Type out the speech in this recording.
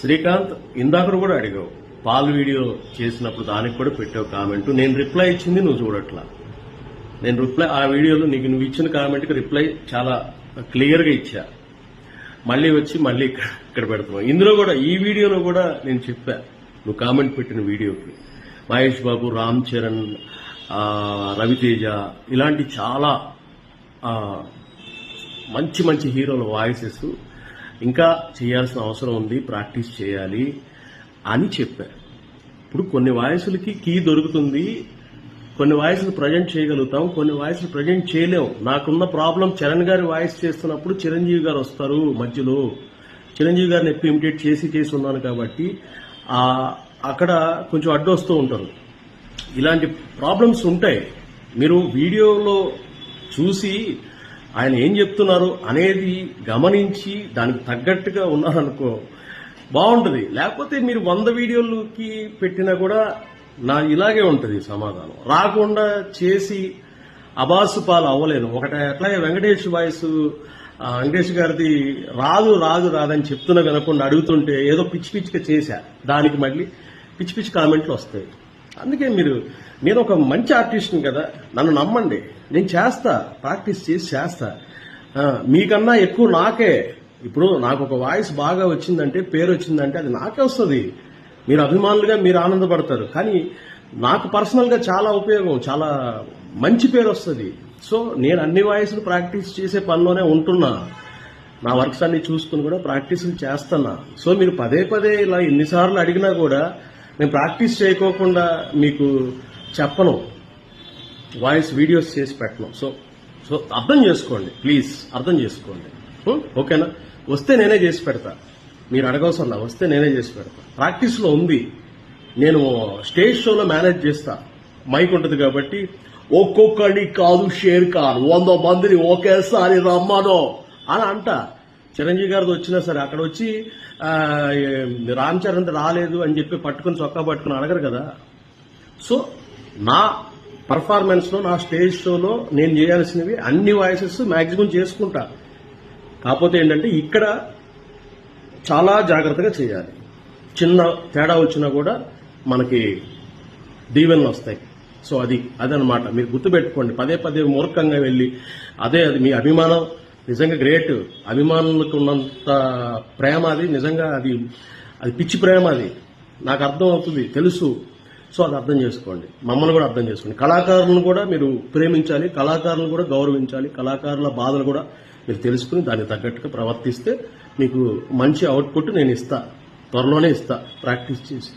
శ్రీకాంత్ ఇందాక కూడా అడిగావు పాల్ వీడియో చేసినప్పుడు దానికి కూడా పెట్టావు కామెంట్. నేను రిప్లై ఇచ్చింది నువ్వు చూడట్లా. నేను రిప్లై ఆ వీడియోలో నీకు నువ్వు ఇచ్చిన కామెంట్కి రిప్లై చాలా క్లియర్గా ఇచ్చా. మళ్ళీ వచ్చి మళ్ళీ ఇక్కడ ఇక్కడ పెడుతున్నావు ఇందులో కూడా ఈ వీడియోలో కూడా నేను చెప్పా నువ్వు కామెంట్ పెట్టిన వీడియోకి. మహేష్ బాబు రామ్ చరణ్ రవితేజ ఇలాంటి చాలా మంచి మంచి హీరోల వాయిసెస్ ఇంకా చేయాల్సిన అవసరం ఉంది ప్రాక్టీస్ చేయాలి అని చెప్పారు. ఇప్పుడు కొన్ని వాయిస్లకి కీ దొరుకుతుంది కొన్ని వాయిస్లు ప్రజెంట్ చేయగలుగుతాం కొన్ని వాయిస్లు ప్రజెంట్ చేయలేం. నాకున్న ప్రాబ్లం చరణ్ గారి వాయిస్ చేస్తున్నప్పుడు చిరంజీవి గారు వస్తారు మధ్యలో. చిరంజీవి గారిని ఎక్కువ ఇమిటేట్ చేసి చేసి ఉన్నాను కాబట్టి అక్కడ కొంచెం అడ్డు వస్తూ ఉంటారు. ఇలాంటి ప్రాబ్లమ్స్ ఉంటాయి. మీరు వీడియోలో చూసి ఆయన ఏం చెప్తున్నారు అనేది గమనించి దానికి తగ్గట్టుగా ఉన్నారనుకో బాగుంటుంది. లేకపోతే మీరు వంద వీడియోలకి పెట్టినా కూడా నా ఇలాగే ఉంటుంది సమాధానం. రాకుండా చేసి అబాసు పాలు అవ్వలేను. ఒకటి అట్లాగే వెంకటేష్ వాయిస్ వెంకటేష్ గారిది రాదు రాదు రాదని చెప్తున్నా వినకుండా అడుగుతుంటే ఏదో పిచ్చి పిచ్చిగా చేశా. దానికి మళ్ళీ పిచ్చి పిచ్చి కామెంట్లు వస్తాయి. అందుకే మీరు నేను ఒక మంచి ఆర్టిస్ట్ని కదా నన్ను నమ్మండి. నేను చేస్తా ప్రాక్టీస్ చేసి చేస్తా. మీకన్నా ఎక్కువ నాకే. ఇప్పుడు నాకు ఒక వాయిస్ బాగా వచ్చిందంటే పేరు వచ్చిందంటే అది నాకే వస్తుంది. మీరు అభిమానులుగా మీరు ఆనందపడతారు. కానీ నాకు పర్సనల్గా చాలా ఉపయోగం చాలా మంచి పేరు వస్తుంది. సో నేను అన్ని వాయిస్లు ప్రాక్టీస్ చేసే పనిలోనే ఉంటున్నా. నా వర్క్స్ అన్ని చూసుకుని కూడా ప్రాక్టీసులు చేస్తున్నా. సో మీరు పదే పదే ఇలా ఎన్నిసార్లు అడిగినా కూడా నేను ప్రాక్టీస్ చేయకోకుండా మీకు చెప్పను. వాయిస్ వీడియోస్ చేసి పెట్టను. సో సో అర్థం చేసుకోండి ప్లీజ్ అర్థం చేసుకోండి. ఓకేనా? వస్తే నేనే చేసి పెడతా. మీరు అడగవసరం వస్తే నేనే చేసి పెడతా. ప్రాక్టీస్లో ఉంది. నేను స్టేజ్ షోలో మేనేజ్ చేస్తా. మైక్ ఉంటుంది కాబట్టి ఒక్కొక్కడి కాదు షేర్ కాదు వంద మందిని ఒకేసారి రమ్మను. అని అంట. చిరంజీవి గారిది వచ్చినా సరే అక్కడ వచ్చి రామ్ చరణ్ రాలేదు అని చెప్పి పట్టుకుని చొక్కా పట్టుకుని అడగరు కదా. సో నా పర్ఫార్మెన్స్లో నా స్టేజ్ షోలో నేను చేయాల్సినవి అన్ని వాయిసెస్ మ్యాక్సిమం చేసుకుంటా. కాకపోతే ఏంటంటే ఇక్కడ చాలా జాగ్రత్తగా చేయాలి. చిన్న తేడా వచ్చినా కూడా మనకి దీవెనలు వస్తాయి. సో అది అదనమాట. మీరు గుర్తుపెట్టుకోండి. పదే పదే మూర్ఖంగా వెళ్ళి అదే అది మీ అభిమానం. నిజంగా గ్రేట్. అభిమానులకు ఉన్నంత ప్రేమ అది నిజంగా అది అది పిచ్చి ప్రేమ అది. నాకు అర్థం అవుతుంది తెలుసు. సో అది అర్థం చేసుకోండి. మమ్మల్ని కూడా అర్థం చేసుకోండి. కళాకారులను కూడా మీరు ప్రేమించాలి కళాకారులను కూడా గౌరవించాలి కళాకారుల బాధలు కూడా మీరు తెలుసుకుని దానికి తగ్గట్టుగా ప్రవర్తిస్తే మీకు మంచి అవుట్పుట్ నేను ఇస్తా. త్వరలోనే ఇస్తా. ప్రాక్టీస్ చేసి.